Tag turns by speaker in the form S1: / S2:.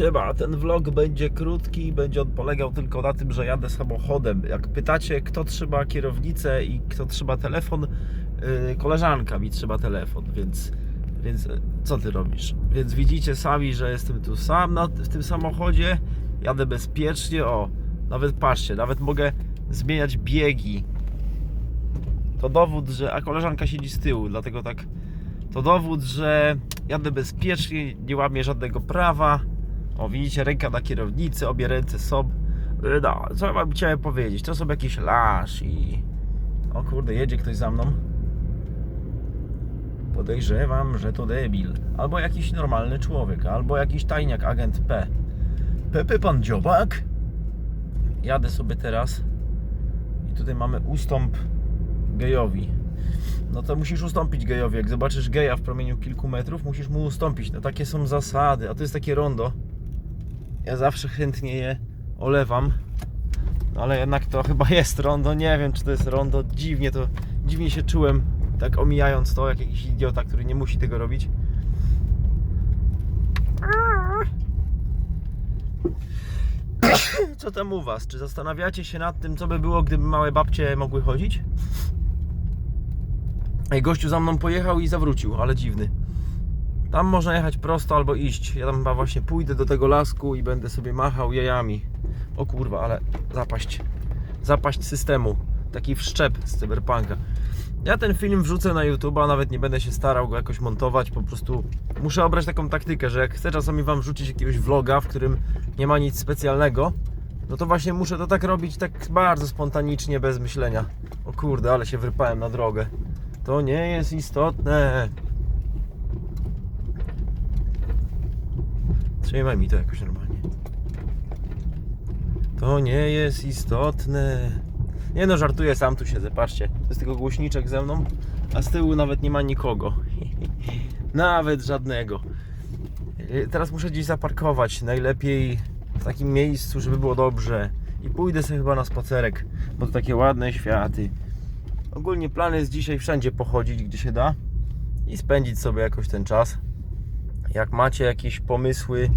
S1: Siema, ten vlog będzie krótki, będzie on polegał tylko na tym, że jadę samochodem. Jak pytacie, kto trzyma kierownicę i kto trzyma telefon, yy, koleżanka mi trzyma telefon, więc, więc yy, co ty robisz? Więc widzicie sami, że jestem tu sam na, w tym samochodzie, jadę bezpiecznie, o, nawet patrzcie, nawet mogę zmieniać biegi. To dowód, że, a koleżanka siedzi z tyłu, dlatego tak, to dowód, że jadę bezpiecznie, nie łamię żadnego prawa. O, widzicie, ręka na kierownicy, obie ręce są. Yy, No, co wam chciałem powiedzieć? To są jakieś lasz i... O kurde, jedzie ktoś za mną. Podejrzewam, że to debil. Albo jakiś normalny człowiek, albo jakiś tajniak, agent P. Pepe pan dziobak? Jadę sobie teraz. I tutaj mamy ustąp gejowi. No to musisz ustąpić gejowi. Jak zobaczysz geja w promieniu kilku metrów, musisz mu ustąpić. No takie są zasady. A to jest takie rondo. Ja zawsze chętnie je olewam. No ale jednak to chyba jest rondo. Nie wiem, czy to jest rondo. Dziwnie to, dziwnie się czułem, tak omijając to, jak jakiś idiota, który nie musi tego robić. Co tam u Was? Czy zastanawiacie się nad tym, co by było, gdyby małe babcie mogły chodzić? Ej, gościu za mną pojechał i zawrócił, ale dziwny. Tam można jechać prosto albo iść. Ja tam chyba właśnie pójdę do tego lasku i będę sobie machał jajami. O kurwa, ale zapaść. Zapaść systemu. Taki wszczep z cyberpunka. Ja ten film wrzucę na YouTube, a nawet nie będę się starał go jakoś montować. Po prostu muszę obrać taką taktykę, że jak chcę czasami wam wrzucić jakiegoś vloga, w którym nie ma nic specjalnego, no to właśnie muszę to tak robić tak bardzo spontanicznie, bez myślenia. O kurde, ale się wypałem na drogę. To nie jest istotne. Trzymaj mi to jakoś normalnie. To nie jest istotne. Nie no, żartuję, sam tu siedzę, patrzcie. To jest tylko głośniczek ze mną, a z tyłu nawet nie ma nikogo. nawet żadnego. Y, Teraz muszę gdzieś zaparkować, najlepiej w takim miejscu, żeby było dobrze. I pójdę sobie chyba na spacerek, bo to takie ładne światy. Ogólnie plan jest dzisiaj wszędzie pochodzić, gdzie się da i spędzić sobie jakoś ten czas. Jak macie jakieś pomysły